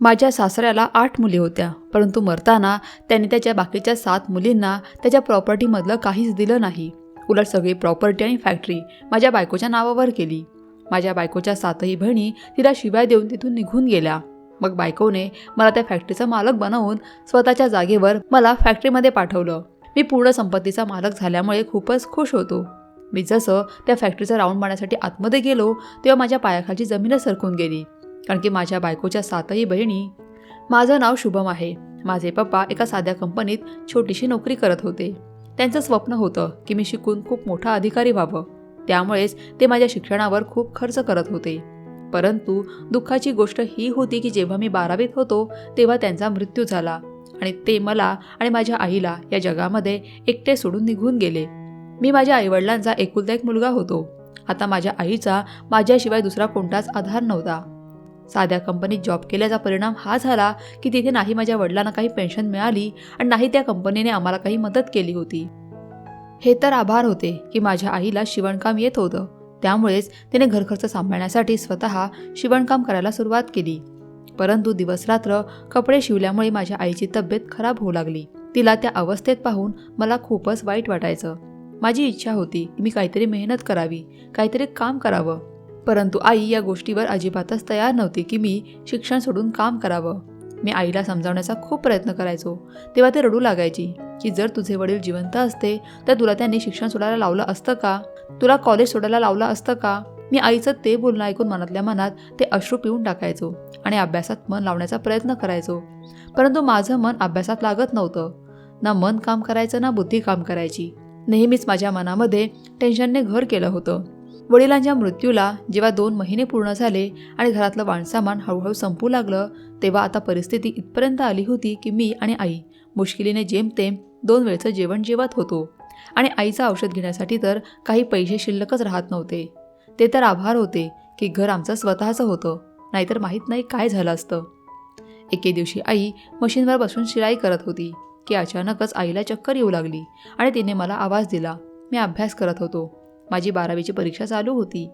माझ्या सासऱ्याला आठ मुली होत्या परंतु मरताना त्याने त्याच्या बाकीच्या सात मुलींना त्याच्या प्रॉपर्टीमधलं काहीच दिलं नाही. उलट सगळी प्रॉपर्टी आणि फॅक्टरी माझ्या बायकोच्या नावावर केली. माझ्या बायकोच्या सातही बहिणी तिला शिवाय देऊन तिथून निघून गेल्या. मग बायकोने मला त्या फॅक्टरीचा मालक बनवून स्वतःच्या जागेवर मला फॅक्टरीमध्ये पाठवलं. मी पूर्ण संपत्तीचा मालक झाल्यामुळे खूपच खुश होतो. मी जसं त्या फॅक्टरीचा राऊंड मारण्यासाठी आतमध्ये गेलो तेव्हा माझ्या पायाखालची जमीनच सरकून गेली. कारण की माझ्या बायकोच्या सातही बहिणी माझं नाव शुभम आहे. माझे पप्पा एका साध्या कंपनीत छोटीशी नोकरी करत होते. त्यांचं स्वप्न होतं की मी शिकून खूप मोठा अधिकारी व्हावं. त्यामुळेच ते माझ्या शिक्षणावर खूप खर्च करत होते. परंतु दुःखाची गोष्ट ही होती की जेव्हा मी बारावीत होतो तेव्हा त्यांचा मृत्यू झाला आणि ते मला आणि माझ्या आईला या जगामध्ये एकटे सोडून निघून गेले. मी माझ्या आईवडिलांचा एकुलता एक मुलगा होतो. आता माझ्या आईचा माझ्याशिवाय दुसरा कोणताच आधार नव्हता. साध्या कंपनीत जॉब केल्याचा परिणाम हा झाला की तिथे नाही माझ्या वडिलांना काही पेन्शन मिळाली आणि नाही त्या कंपनीने आम्हाला काही मदत केली होती. हे तर आभार होते की माझ्या आईला शिवणकाम येत होतं. त्यामुळेच तिने घरखर्च सांभाळण्यासाठी स्वतः शिवणकाम करायला सुरुवात केली. परंतु दिवसरात्र कपडे शिवल्यामुळे माझ्या आईची तब्येत खराब होऊ लागली. तिला त्या अवस्थेत पाहून मला खूपच वाईट वाटायचं. माझी इच्छा होती की मी काहीतरी मेहनत करावी काहीतरी काम करावं. परंतु आई या गोष्टीवर अजिबातच तयार नव्हती की मी शिक्षण सोडून काम करावं. मी आईला समजावण्याचा खूप प्रयत्न करायचो. तेव्हा ते रडू लागायची की जर तुझे वडील जिवंत असते तर तुला त्यांनी शिक्षण सोडायला लावलं असतं का? तुला कॉलेज सोडायला लावलं असतं का? मी आईचं ते बोलणं ऐकून मनातल्या मनात ते अश्रू पिऊन टाकायचो आणि अभ्यासात मन लावण्याचा प्रयत्न करायचो. परंतु माझं मन अभ्यासात लागत नव्हतं. ना मन काम करायचं ना बुद्धी काम करायची. नेहमीच माझ्या मनामध्ये टेन्शनने घर केलं होतं. वडिलांच्या मृत्यूला जेव्हा दोन महिने पूर्ण झाले आणि घरातलं वाणसामान हळूहळू संपू लागलं तेव्हा आता परिस्थिती इथपर्यंत आली होती की मी आणि आई मुश्किलीने जेमतेम दोन वेळचं जेवण जेवत होतो. आणि आईचं औषध घेण्यासाठी तर काही पैसे शिल्लकच राहत नव्हते. ते तर आभार होते की घर आमचं स्वतःचं होतं नाहीतर माहीत नाही काय झालं असतं. एके दिवशी आई मशीनवर बसून शिलाई करत होती की अचानकच आईला चक्कर येऊ लागली आणि तिने मला आवाज दिला. मी अभ्यास करत होतो. माझी बारावीची परीक्षा चालू होती.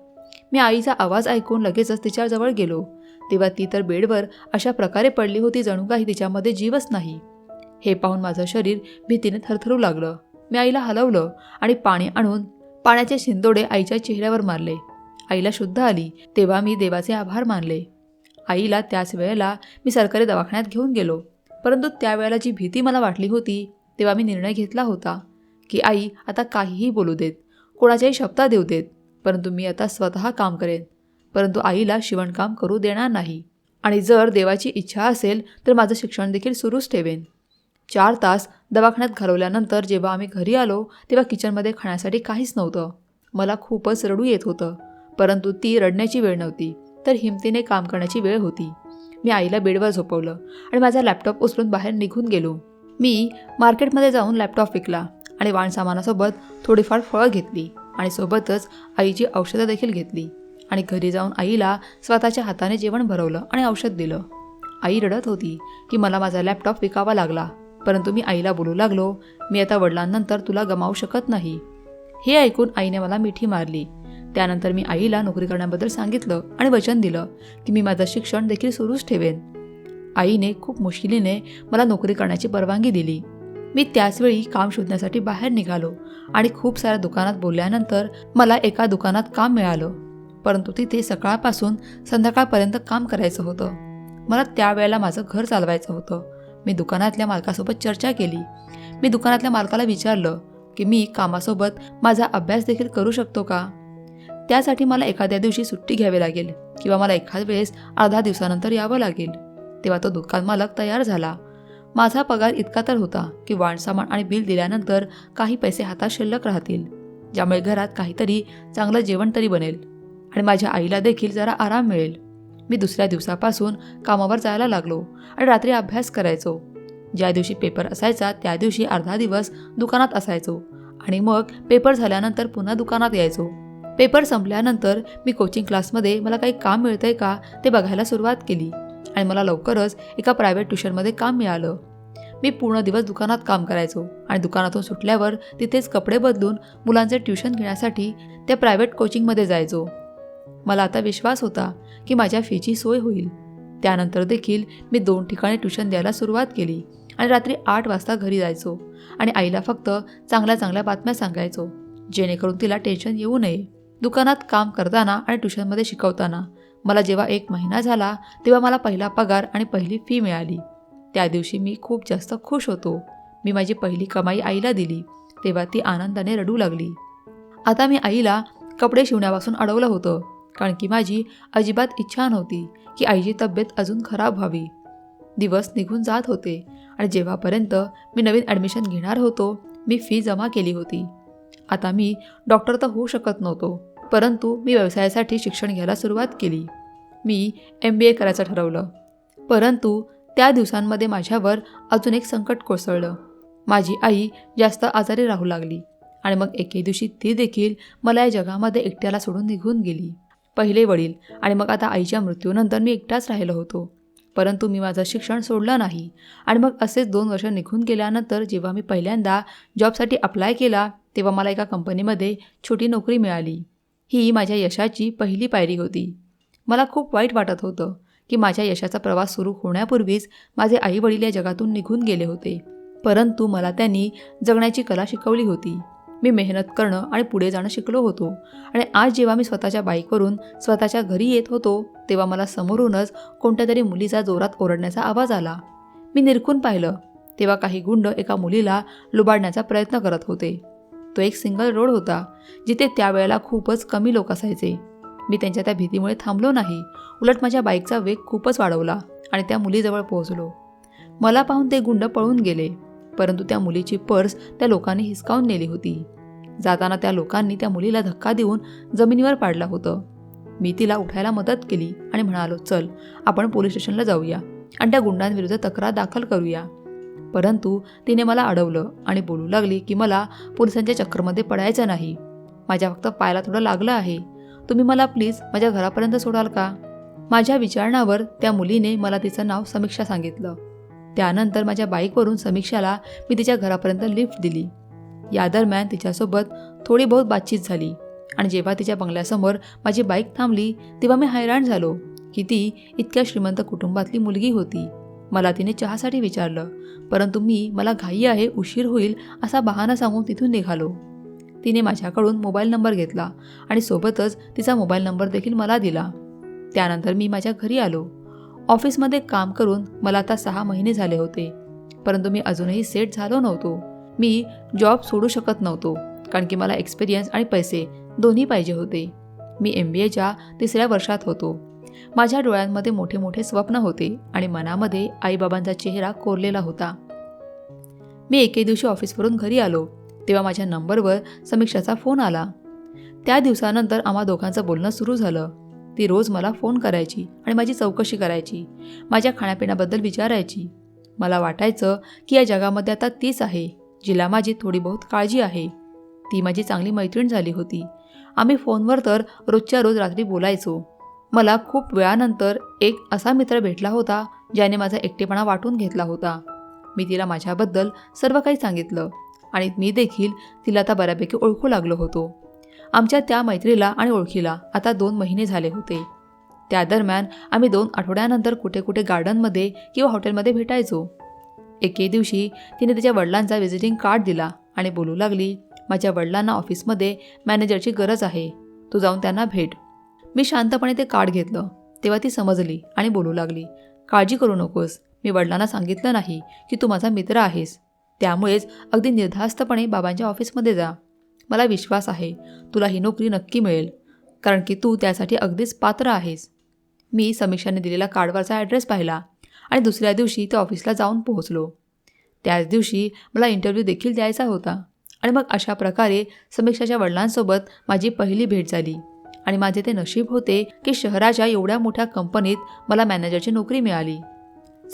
मी आईचा आवाज ऐकून लगेचच तिच्याजवळ गेलो. तेव्हा ती तर बेडवर अशा प्रकारे पडली होती जणू काही तिच्यामध्ये जीवच नाही. हे पाहून माझं शरीर भीतीने थरथरू लागलं. मी आईला हलवलं आणि पाणी आणून पाण्याचे शिंदोडे आईच्या चेहऱ्यावर मारले. आईला शुद्ध आली तेव्हा मी देवाचे आभार मानले. आईला त्याच वेळेला मी सरकारी दवाखान्यात घेऊन गेलो. परंतु त्यावेळेला जी भीती मला वाटली होती तेव्हा मी निर्णय घेतला होता की आई आता काहीही बोलू देत. कोणाच्याही शब्दा देऊ देत परंतु मी आता स्वतः काम करेन परंतु आईला शिवणकाम करू देणार नाही. आणि जर देवाची इच्छा असेल तर माझं शिक्षण देखील सुरूच ठेवेन. चार तास दवाखान्यात घालवल्यानंतर जेव्हा आम्ही घरी आलो तेव्हा किचनमध्ये खाण्यासाठी काहीच नव्हतं. मला खूपच रडू येत होतं परंतु ती रडण्याची वेळ नव्हती तर हिमतीने काम करण्याची वेळ होती. मी आईला बेडवर झोपवलं आणि माझा लॅपटॉप उचलून बाहेर निघून गेलो. मी मार्केटमध्ये जाऊन लॅपटॉप विकला. आणि वाणसामानासोबत थोडीफार फळं घेतली आणि सोबतच आईची औषधं देखील घेतली. आणि घरी जाऊन आईला स्वतःच्या हाताने जेवण भरवलं आणि औषध दिलं. आई रडत होती की मला माझा लॅपटॉप विकावा लागला परंतु मी आईला बोलू लागलो मी आता वडिलांनंतर तुला गमावू शकत नाही. हे ऐकून आईने मला मिठी मारली. त्यानंतर मी आईला नोकरी करण्याबद्दल सांगितलं आणि वचन दिलं की मी माझं शिक्षण देखील सुरूच ठेवेन. आईने खूप मुश्किलीने मला नोकरी करण्याची परवानगी दिली. मी त्याचवेळी काम शोधण्यासाठी बाहेर निघालो आणि खूप साऱ्या दुकानात बोलल्यानंतर मला एका दुकानात काम मिळालं. परंतु तिथे सकाळपासून संध्याकाळपर्यंत काम करायचं होतं. मला त्यावेळेला माझं घर चालवायचं होतं. मी दुकानातल्या मालकासोबत चर्चा केली. मी दुकानातल्या मालकाला विचारलं की मी कामासोबत माझा अभ्यास देखील करू शकतो का? त्यासाठी मला एखाद्या दिवशी सुट्टी घ्यावी लागेल किंवा मला एखाद वेळेस अर्धा दिवसानंतर यावं लागेल. तेव्हा तो दुकान मालक तयार झाला. माझा पगार इतका तर होता की वाणसामान आणि बिल दिल्यानंतर काही पैसे हातात शिल्लक राहतील. ज्यामुळे घरात काहीतरी चांगलं जेवण तरी बनेल. आणि माझ्या आईला देखील जरा आराम मिळेल. मी दुसऱ्या दिवसापासून कामावर जायला लागलो आणि रात्री अभ्यास करायचो. ज्या दिवशी पेपर असायचा त्या दिवशी अर्धा दिवस दुकानात असायचो. आणि मग पेपर झाल्यानंतर पुन्हा दुकानात यायचो. पेपर संपल्यानंतर मी कोचिंग क्लासमध्ये मला काही काम मिळतंय का ते बघायला सुरुवात केली. आणि मला लवकरच एका प्रायव्हेट ट्युशनमध्ये काम मिळालं. मी पूर्ण दिवस दुकानात काम करायचो आणि दुकानातून सुटल्यावर तिथेच कपडे बदलून मुलांचे ट्युशन घेण्यासाठी त्या प्रायव्हेट कोचिंगमध्ये जायचो. मला आता विश्वास होता की माझ्या फीची सोय होईल. त्यानंतर देखील मी दोन ठिकाणी ट्युशन द्यायला सुरुवात केली आणि रात्री आठ वाजता घरी जायचो आणि आईला फक्त चांगल्या चांगल्या बातम्या सांगायचो जेणेकरून तिला टेन्शन येऊ नये. दुकानात काम करताना आणि ट्युशनमध्ये शिकवताना मला जेव्हा एक महिना झाला तेव्हा मला पहिला पगार आणि पहिली फी मिळाली. त्या दिवशी मी खूप जास्त खुश होतो. मी माझी पहिली कमाई आईला दिली. तेव्हा ती आनंदाने रडू लागली. आता मी आईला कपडे शिवण्यापासून अडवलं होतं कारण की माझी अजिबात इच्छा नव्हती की आईची तब्येत अजून खराब व्हावी. दिवस निघून जात होते आणि जेव्हापर्यंत मी नवीन ॲडमिशन घेणार होतो मी फी जमा केली होती. आता मी डॉक्टर तर होऊ शकत नव्हतो. परंतु मी व्यवसायासाठी शिक्षण घ्यायला सुरुवात केली. मी एम बी ए करायचं ठरवलं. परंतु त्या दिवसांमध्ये माझ्यावर अजून एक संकट कोसळलं. माझी आई जास्त आजारी राहू लागली आणि मग एके दिवशी ती देखील मला या जगामध्ये एकट्याला सोडून निघून गेली. पहिले वडील आणि मग आता आईच्या मृत्यूनंतर मी एकटाच राहिलो होतो. परंतु मी माझं शिक्षण सोडलं नाही आणि मग असेच दोन वर्ष निघून गेल्यानंतर जेव्हा मी पहिल्यांदा जॉबसाठी अप्लाय केला तेव्हा मला एका कंपनीमध्ये छोटी नोकरी मिळाली. ही माझ्या यशाची पहिली पायरी होती. मला खूप वाईट वाटत होतं की माझ्या यशाचा प्रवास सुरू होण्यापूर्वीच माझे आईवडील या जगातून निघून गेले होते. परंतु मला त्यांनी जगण्याची कला शिकवली होती. मी मेहनत करणं आणि पुढे जाणं शिकलो होतो. आणि आज जेव्हा मी स्वतःच्या बाईकवरून स्वतःच्या घरी येत होतो तेव्हा मला समोरूनच कोणत्या तरी मुलीचा जोरात ओरडण्याचा आवाज आला. मी निरखून पाहिलं तेव्हा काही गुंड एका मुलीला लुबाडण्याचा प्रयत्न करत होते. तो एक सिंगल रोड होता जिथे त्यावेळेला खूपच कमी लोक असायचे. मी त्यांच्या त्या भीतीमुळे थांबलो नाही. उलट माझ्या बाईकचा वेग खूपच वाढवला आणि त्या मुलीजवळ पोहोचलो. मला पाहून ते गुंड पळून गेले परंतु त्या मुलीची पर्स त्या लोकांनी हिसकावून नेली होती. जाताना त्या लोकांनी त्या मुलीला धक्का देऊन जमिनीवर पाडलं होतं. मी तिला उठायला मदत केली आणि म्हणालो चल आपण पोलीस स्टेशनला जाऊया आणि त्या गुंडांविरुद्ध तक्रार दाखल करूया. परंतु तिने मला अडवलं आणि बोलू लागली की मला पोलिसांच्या चक्करमध्ये पडायचं नाही. माझ्या फक्त पायाला थोडं लागलं आहे. तुम्ही मला प्लीज माझ्या घरापर्यंत सोडाल का? माझ्या विचारणावर त्या मुलीने मला तिचं नाव समीक्षा सांगितलं. त्यानंतर माझ्या बाईकवरून समीक्षाला मी तिच्या घरापर्यंत लिफ्ट दिली. या दरम्यान तिच्यासोबत थोडी बहुत बातचीत झाली आणि जेव्हा तिच्या बंगल्यासमोर माझी बाईक थांबली तेव्हा मी हैराण झालो की ती इतक्या श्रीमंत कुटुंबातली मुलगी होती. मला तिने चहासाठी विचारलं परंतु मी मला घाई आहे उशीर होईल असा बहाना सांगून तिथून निघालो. तिने माझ्याकडून मोबाईल नंबर घेतला आणि सोबतच तिचा मोबाईल नंबर देखील मला दिला. त्यानंतर मी माझ्या घरी आलो. ऑफिसमध्ये काम करून मला आता सहा महिने झाले होते परंतु मी अजूनही सेट झालो नव्हतो. मी जॉब सोडू शकत नव्हतो कारण की मला एक्सपिरियन्स आणि पैसे दोन्ही पाहिजे होते. मी एम बी एच्या तिसऱ्या वर्षात होतो. माझ्या डोळ्यांमध्ये मोठे मोठे स्वप्न होते आणि मनामध्ये आईबाबांचा चेहरा कोरलेला होता. मी एके दिवशी ऑफिसवरून घरी आलो तेव्हा माझ्या नंबरवर समीक्षाचा फोन आला. त्या दिवसानंतर आम्हा दोघांचं बोलणं सुरू झालं. ती रोज मला फोन करायची आणि माझी चौकशी करायची माझ्या खाण्यापिण्याबद्दल विचारायची. मला वाटायचं की या जगामध्ये आता तीच आहे जिला माझी थोडी बहुत काळजी आहे. ती माझी चांगली मैत्रीण झाली होती. आम्ही फोनवर तर रोजच्या रोज रात्री बोलायचो. मला खूप वेळानंतर एक असा मित्र भेटला होता ज्याने माझा एकटेपणा वाटून घेतला होता. मी तिला माझ्याबद्दल सर्व काही सांगितलं आणि मी देखील तिला आता बऱ्यापैकी ओळखू लागलो होतो. आमच्या त्या मैत्रीला आणि ओळखीला आता दोन महिने झाले होते. त्या दरम्यान आम्ही दोन आठवड्यानंतर कुठे कुठे गार्डनमध्ये किंवा हॉटेलमध्ये भेटायचो. एके दिवशी तिने तिच्या वडिलांचा व्हिजिटिंग कार्ड दिला आणि बोलू लागली माझ्या वडिलांना ऑफिसमध्ये मॅनेजरची गरज आहे. तू जाऊन त्यांना भेट. मी शांतपणे ते कार्ड घेतलं. तेव्हा ती समजली आणि बोलू लागली काळजी करू नकोस. मी वडिलांना सांगितलं नाही की तू माझा मित्र आहेस. त्यामुळेच अगदी निर्धास्तपणे बाबांच्या ऑफिसमध्ये जा. मला विश्वास आहे तुला ही नोकरी नक्की मिळेल. कारण की तू त्यासाठी अगदीच पात्र आहेस. मी समीक्षाने दिलेला कार्डवरचा ॲड्रेस पाहिला आणि दुसऱ्या दिवशी त्या ऑफिसला जाऊन पोहोचलो. त्याच दिवशी मला इंटरव्ह्यू देखील द्यायचा होता आणि मग अशा प्रकारे समीक्षाच्या वडिलांसोबत माझी पहिली भेट झाली. आणि माझे ते नशीब होते की शहराच्या एवढ्या मोठ्या कंपनीत मला मॅनेजरची नोकरी मिळाली.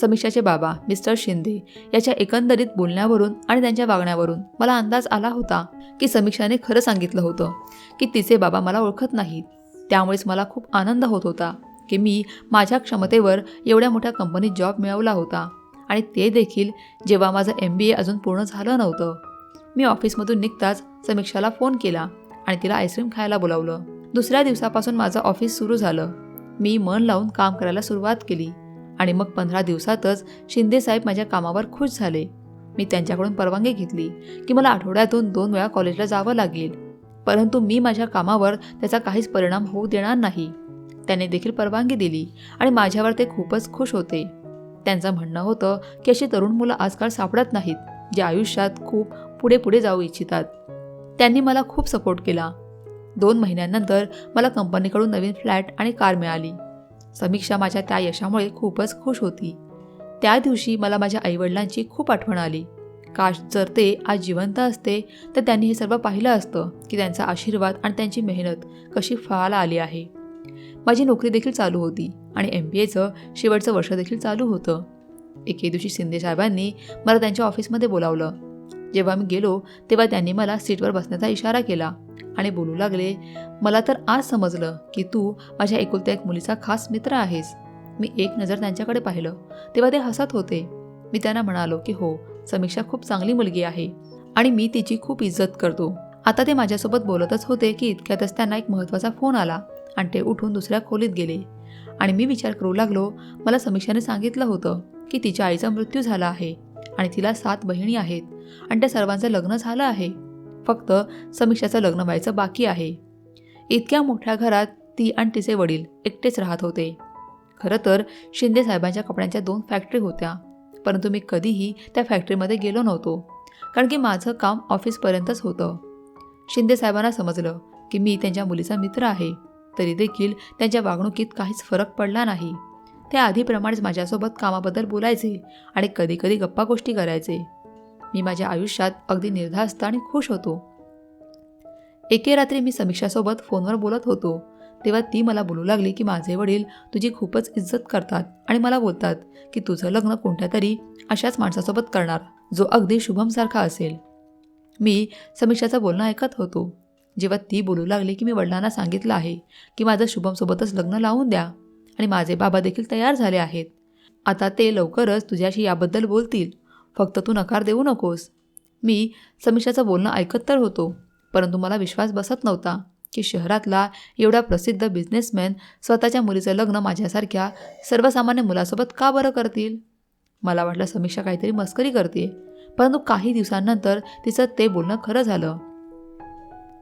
समीक्षाचे बाबा मिस्टर शिंदे याच्या एकंदरीत बोलण्यावरून आणि त्यांच्या वागण्यावरून मला अंदाज आला होता की समीक्षाने खरं सांगितलं होतं की तिचे बाबा मला ओळखत नाहीत. त्यामुळेच मला खूप आनंद होत होता की मी माझ्या क्षमतेवर एवढ्या मोठ्या कंपनीत जॉब मिळवला होता. आणि ते देखील जेव्हा माझं एम बी ए अजून पूर्ण झालं नव्हतं. मी ऑफिसमधून निघताच समीक्षाला फोन केला आणि तिला आईस्क्रीम खायला बोलावलं. दुसऱ्या दिवसापासून माझं ऑफिस सुरू झालं. मी मन लावून काम करायला सुरुवात केली आणि मग पंधरा दिवसातच शिंदेसाहेब माझ्या कामावर खुश झाले. मी त्यांच्याकडून परवानगी घेतली की मला आठवड्यातून दोन वेळा कॉलेजला जावं लागेल. परंतु मी माझ्या कामावर त्याचा काहीच परिणाम होऊ देणार नाही. त्याने देखील परवानगी दिली आणि माझ्यावर ते खूपच खुश होते. त्यांचं म्हणणं होतं की अशी तरुण मुलं आजकाल सापडत नाहीत जे आयुष्यात खूप पुढे पुढे जाऊ इच्छितात. त्यांनी मला खूप सपोर्ट केला. दोन महिन्यांनंतर मला कंपनीकडून नवीन फ्लॅट आणि कार मिळाली. समीक्षा माझ्या त्या यशामुळे खूपच खुश होती. त्या दिवशी मला माझ्या आईवडिलांची खूप आठवण आली. काश जर ते आज जिवंत असते तर त्यांनी हे सर्व पाहिलं असतं की त्यांचा आशीर्वाद आणि त्यांची मेहनत कशी फळाला आली आहे. माझी नोकरी देखील चालू होती आणि एम बी एचं शेवटचं वर्ष देखील चालू होतं. एके दिवशी शिंदे साहेबांनी मला त्यांच्या ऑफिसमध्ये बोलावलं. जेव्हा मी गेलो तेव्हा त्यांनी मला सीटवर बसण्याचा इशारा केला. आणि बोलू लागले मला तर आज समजलं की तू माझ्या एकुलत्या एक मुलीचा खास मित्र आहेस. मी एक नजर त्यांच्याकडे पाहिलं तेव्हा ते हसत होते. मी त्यांना म्हणालो की हो समीक्षा खूप चांगली मुलगी आहे आणि मी तिची खूप इज्जत करतो. आता ते माझ्यासोबत बोलतच होते की इतक्यातच त्यांना एक महत्त्वाचा फोन आला आणि ते उठून दुसऱ्या खोलीत गेले. आणि मी विचार करू लागलो मला समीक्षाने सांगितलं होतं की तिच्या आईचा मृत्यू झाला आहे आणि तिला सात बहिणी आहेत आणि त्या सर्वांचं लग्न झालं आहे. फक्त समीक्षाचं लग्न व्हायचं बाकी आहे. इतक्या मोठ्या घरात ती आणि तिचे वडील एकटेच राहत होते. खरं तर शिंदे साहेबांच्या कपड्यांच्या दोन फॅक्टरी होत्या परंतु मी कधीही त्या फॅक्टरीमध्ये गेलो नव्हतो कारण की माझं काम ऑफिसपर्यंतच होतं. शिंदे साहेबांना समजलं की मी त्यांच्या मुलीचा मित्र आहे तरी देखील त्यांच्या वागणुकीत काहीच फरक पडला नाही. ते आधीप्रमाणेच माझ्यासोबत कामाबद्दल बोलायचे आणि कधीकधी गप्पा गोष्टी करायचे. मी माझ्या आयुष्यात अगदी निर्धास्त आणि खुश होतो. एके रात्री मी समीक्षासोबत फोनवर बोलत होतो. तेव्हा ती मला बोलू लागली की माझे वडील तुझी खूपच इज्जत करतात आणि मला बोलतात की तुझं लग्न कोणत्या तरी अशाच माणसासोबत करणार जो अगदी शुभमसारखा असेल. मी समीक्षाचं बोलणं ऐकत होतो. जेव्हा ती बोलू लागली की मी वडिलांना सांगितलं आहे की माझं शुभमसोबतच लग्न लावून द्या आणि माझे बाबा देखील तयार झाले आहेत. आता ते लवकरच तुझ्याशी याबद्दल बोलतील. फक्त तू नकार देऊ नकोस. मी समीक्षाचं बोलणं ऐकत तर होतो परंतु मला विश्वास बसत नव्हता की शहरातला एवढा प्रसिद्ध बिझनेसमॅन स्वतःच्या मुलीचं लग्न माझ्यासारख्या सर्वसामान्य मुलासोबत का बरं करतील? मला वाटलं समीक्षा काहीतरी मस्करी करते परंतु काही दिवसांनंतर तिचं ते बोलणं खरं झालं.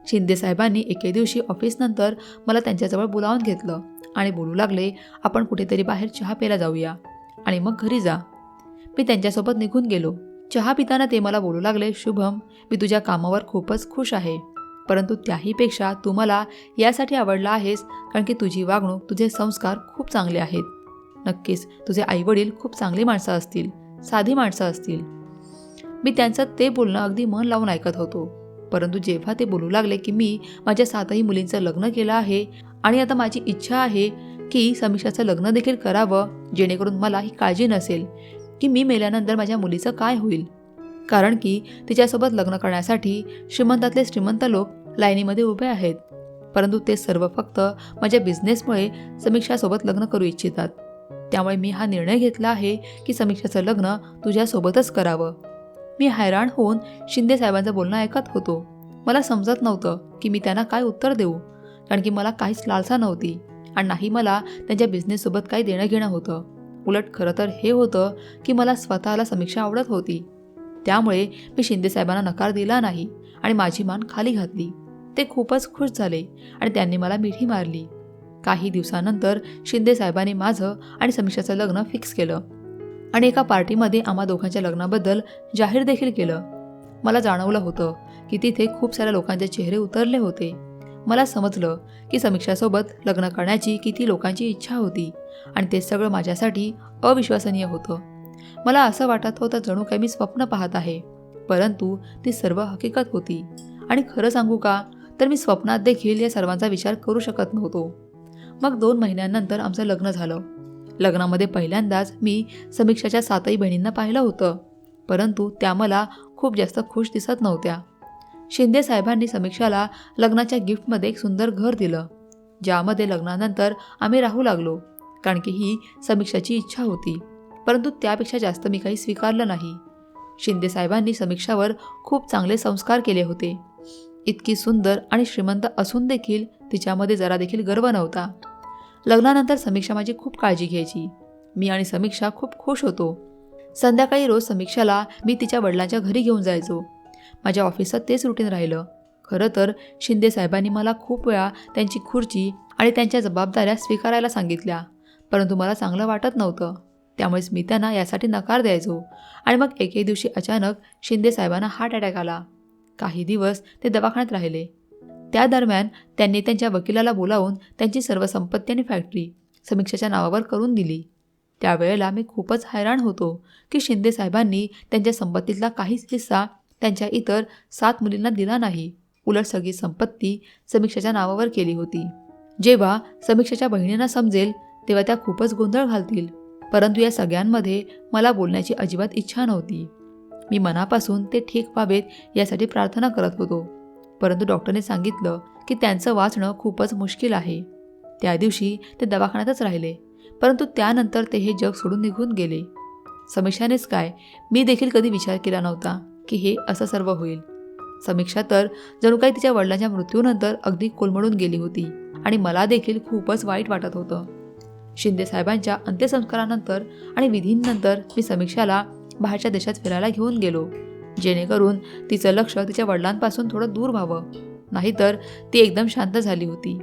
शिंदे साहेबांनी एके दिवशी ऑफिसनंतर मला त्यांच्याजवळ बोलावून घेतलं आणि बोलू लागले आपण कुठेतरी बाहेर चहा प्यायला जाऊया आणि मग घरी जा. मी त्यांच्यासोबत निघून गेलो. चहा पिताना ते मला बोलू लागले शुभम मी तुझ्या कामावर खूपच खुश आहे. परंतु त्याहीपेक्षा तू मला यासाठी आवडला आहेस कारण की तुझी वागणूक तुझे संस्कार खूप चांगले आहेत. नक्कीच तुझे आईवडील खूप चांगली माणसं असतील साधी माणसं असतील. मी त्यांचं ते बोलणं अगदी मन लावून ऐकत होतो. परंतु जेव्हा ते बोलू लागले की मी माझ्या सातही मुलींचं लग्न केलं आहे आणि आता माझी इच्छा आहे की समीक्षाचं लग्न देखील करावं जेणेकरून मला ही काळजी नसेल की मी मेल्यानंतर माझ्या मुलीचं काय होईल? कारण की तिच्यासोबत लग्न करण्यासाठी श्रीमंतातले श्रीमंत लोक लाईनीमध्ये उभे आहेत. परंतु ते सर्व फक्त माझ्या बिझनेसमुळे समीक्षासोबत लग्न करू इच्छितात. त्यामुळे मी हा निर्णय घेतला आहे की समीक्षाचं लग्न तुझ्यासोबतच करावं. मी हैराण होऊन शिंदे साहेबांचं बोलणं ऐकत होतो. मला समजत नव्हतं की मी त्यांना काय उत्तर देऊ कारण की मला काहीच लालसा नव्हती आणि नाही मला त्यांच्या बिझनेससोबत काही देणं घेणं होतं. उलट खरं तर हे होतं की मला स्वतःला समीक्षा आवडत होती. त्यामुळे मी शिंदे साहेबांना नकार दिला नाही आणि माझी मान खाली घातली. ते खूपच खुश झाले आणि त्यांनी मला मिठी मारली. काही दिवसानंतर शिंदे साहेबांनी माझं आणि समीक्षाचं लग्न फिक्स केलं आणि एका पार्टीमध्ये आम्हा दोघांच्या लग्नाबद्दल जाहीर देखील केलं. मला जाणवलं होतं की तिथे खूप साऱ्या लोकांचे चेहरे उतरले होते. मला समजलं की समीक्षासोबत लग्न करण्याची किती लोकांची इच्छा होती आणि ते सगळं माझ्यासाठी अविश्वसनीय होतं. मला असं वाटत होतं जणू काही मी स्वप्न पाहत आहे परंतु ती सर्व हकीकत होती. आणि खरं सांगू का तर मी स्वप्नात देखील या सर्वांचा विचार करू शकत नव्हतो. मग दोन महिन्यांनंतर आमचं लग्न झालं. लग्नामध्ये पहिल्यांदाच मी समीक्षाच्या सातही बहिणींना पाहिलं होतं परंतु त्या मला खूप जास्त खुश दिसत नव्हत्या. शिंदे साहेबांनी समीक्षाला लग्नाच्या गिफ्टमध्ये एक सुंदर घर दिलं. ज्यामध्ये लग्नानंतर आम्ही राहू लागलो कारण की ही समीक्षाची इच्छा होती. परंतु त्यापेक्षा जास्त मी काही स्वीकारलं नाही. शिंदे साहेबांनी समीक्षावर खूप चांगले संस्कार केले होते. इतकी सुंदर आणि श्रीमंत असून देखील तिच्यामध्ये जरा देखील गर्व नव्हता. लग्नानंतर समीक्षा माझी खूप काळजी घ्यायची. मी आणि समीक्षा खूप खुश होतो. संध्याकाळी रोज समीक्षाला मी तिच्या वडिलांच्या घरी घेऊन जायचो. माझ्या ऑफिसचं तेच रुटीन राहिलं. खरं तर शिंदे साहेबांनी मला खूप वेळा त्यांची खुर्ची आणि त्यांच्या जबाबदाऱ्या स्वीकारायला सांगितल्या परंतु मला चांगलं वाटत नव्हतं. त्यामुळेच मी त्यांना यासाठी नकार द्यायचो आणि मग एके दिवशी अचानक शिंदे साहेबांना हार्ट अटॅक आला. काही दिवस ते दवाखान्यात राहिले. त्या दरम्यान त्यांनी त्यांच्या वकिलाला बोलावून त्यांची सर्व संपत्ती आणि फॅक्टरी समीक्षाच्या नावावर करून दिली. त्यावेळेला मी खूपच हैराण होतो की शिंदे साहेबांनी त्यांच्या संपत्तीतला काहीच हिस्सा त्यांच्या इतर सात मुलींना दिला नाही. उलट सगळी संपत्ती समीक्षाच्या नावावर केली होती. जेव्हा समीक्षाच्या बहिणींना समजेल तेव्हा त्या खूपच गोंधळ घालतील. परंतु या सगळ्यांमध्ये मला बोलण्याची अजिबात इच्छा नव्हती. मी मनापासून ते ठीक व्हावेत यासाठी प्रार्थना करत होतो. परंतु डॉक्टरने सांगितलं की त्यांचं वाचणं खूपच मुश्किल आहे. त्या दिवशी ते दवाखान्यातच राहिले. परंतु त्यानंतर ते हे जग सोडून निघून गेले. समीक्षानेच काय? मी देखील कधी विचार केला नव्हता. की हे असं सर्व होईल. समीक्षा तर जणू काही तिच्या वडिलांच्या मृत्यूनंतर अगदी कोलमडून गेली होती आणि मला देखील खूपच वाईट वाटत होतं. शिंदे साहेबांच्या अंत्यसंस्कारानंतर आणि विधींनंतर मी समीक्षाला बाहेरच्या देशात फिरायला घेऊन गेलो जेणेकरून तिचं लक्ष तिच्या वडिलांपासून थोडं दूर व्हावं. नाहीतर ती एकदम शांत झाली होती.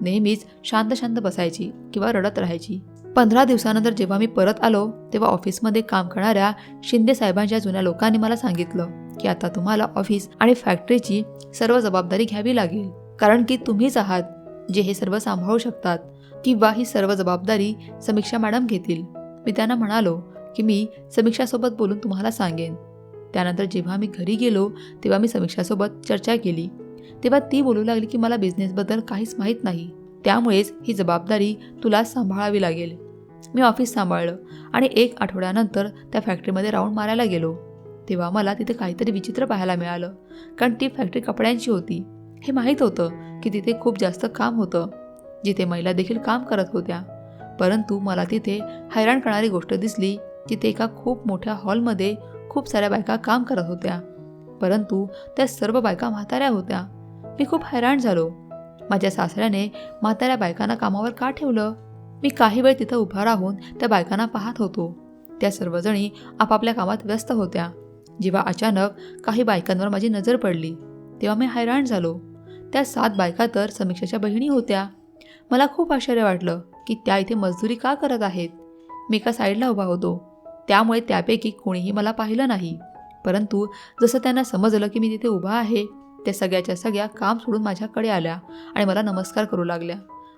नेहमीच शांत शांत बसायची किंवा रडत राहायची. पंधरा दिवसानंतर जेव्हा मी परत आलो तेव्हा ऑफिसमध्ये काम करणाऱ्या शिंदे साहेबांच्या जुन्या लोकांनी मला सांगितलं की आता तुम्हाला ऑफिस आणि फॅक्टरीची सर्व जबाबदारी घ्यावी लागेल. कारण की तुम्हीच आहात जे हे सर्व सांभाळू शकतात किंवा ही सर्व जबाबदारी समीक्षा मॅडम घेतील. मी त्यांना म्हणालो की मी समीक्षासोबत बोलून तुम्हाला सांगेन. त्यानंतर जेव्हा मी घरी गेलो तेव्हा मी समीक्षासोबत चर्चा केली. तेव्हा ती बोलू लागली की मला बिझनेसबद्दल काहीच माहीत नाही. त्यामुळेच ही जबाबदारी तुला सांभाळावी लागेल. मी ऑफिस सांभाळलं आणि एक आठवड्यानंतर त्या फॅक्टरीमध्ये राऊंड मारायला गेलो. तेव्हा मला तिथे काहीतरी विचित्र पाहायला मिळालं कारण ती फॅक्टरी कपड्यांची होती. हे माहीत होतं की तिथे खूप जास्त काम होतं जिथे महिला देखील काम करत होत्या. परंतु मला तिथे हैराण करणारी गोष्ट दिसली तिथे एका खूप मोठ्या हॉलमध्ये खूप साऱ्या बायका काम करत होत्या. परंतु त्या सर्व बायका म्हाताऱ्या होत्या. मी खूप हैराण झालो. माझ्या सासऱ्याने म्हाताऱ्या बायकांना कामावर का ठेवलं? मी काही वेळ तिथं उभा राहून त्या बायकांना पाहत होतो. त्या सर्वजणी आपापल्या कामात व्यस्त होत्या. जेव्हा अचानक काही बायकांवर माझी नजर पडली तेव्हा मी हैराण झालो. त्या सात बायका तर समीक्षाच्या बहिणी होत्या. मला खूप आश्चर्य वाटलं की त्या इथे मजदुरी का करत आहेत? मी एका साईडला उभा होतो. त्यामुळे त्यापैकी कोणीही मला पाहिलं नाही. परंतु जसं त्यांना समजलं की मी तिथे उभा आहे त्या सगळ्याच्या सगळ्या काम सोडून माझ्याकडे आल्या आणि मला नमस्कार करू लागल्या.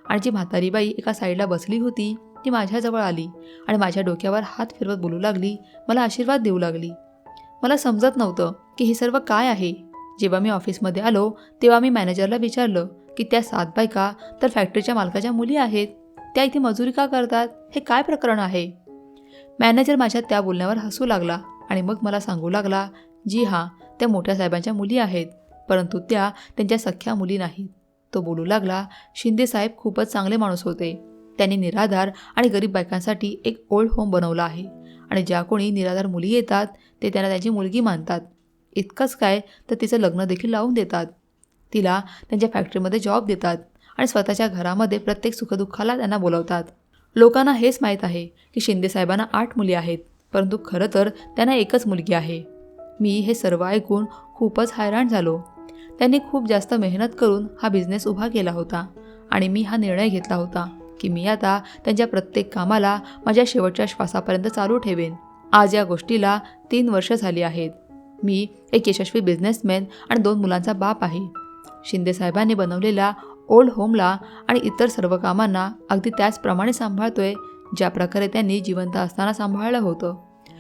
आणि जी म्हातारी बाई एका साईडला बसली होती ती माझ्याजवळ आली आणि माझ्या डोक्यावर हात फिरवत बोलू लागली मला आशीर्वाद देऊ लागली. मला समजत नव्हतं की हे सर्व काय आहे. जेव्हा मी ऑफिसमध्ये आलो तेव्हा मी मॅनेजरला विचारलं की त्या सात बायका तर फॅक्टरीच्या मालकाच्या मुली आहेत. त्या इथे मजुरी का करतात? हे काय प्रकरण आहे? मॅनेजर माझ्या त्या बोलण्यावर हसू लागला आणि मग मला सांगू लागला जी हां त्या मोठ्या साहेबांच्या मुली आहेत. परंतु त्या त्यांच्या सख्ख्या मुली नाहीत. तो बोलू लागला शिंदे साहेब खूपच चांगले माणूस होते. त्यांनी निराधार आणि गरीब बायकांसाठी एक ओल्ड होम बनवलं आहे. आणि ज्या कोणी निराधार मुली येतात ते त्यांना त्यांची मुलगी मानतात. इतकंच काय तर तिचं लग्न देखील लावून देतात. तिला त्यांच्या फॅक्टरीमध्ये जॉब देतात आणि स्वतःच्या घरामध्ये प्रत्येक सुखदुःखाला त्यांना बोलवतात. लोकांना हेच माहीत आहे की शिंदे साहेबांना आठ मुली आहेत परंतु खरं तर त्यांना एकच मुलगी आहे. मी हे सर्व ऐकून खूपच हैराण झालो. त्यांनी खूप जास्त मेहनत करून हा बिझनेस उभा केला होता. आणि मी हा निर्णय घेतला होता की मी आता त्यांच्या प्रत्येक कामाला माझ्या शेवटच्या श्वासापर्यंत चालू ठेवेन. आज या गोष्टीला तीन वर्ष झाली आहेत. मी एक यशस्वी बिझनेसमॅन आणि दोन मुलांचा बाप आहे. शिंदे साहेबांनी बनवलेल्या ओल्ड होमला आणि इतर सर्व कामांना अगदी त्याचप्रमाणे सांभाळतोय ज्या प्रकारे त्यांनी जिवंत असताना सांभाळलं होतं.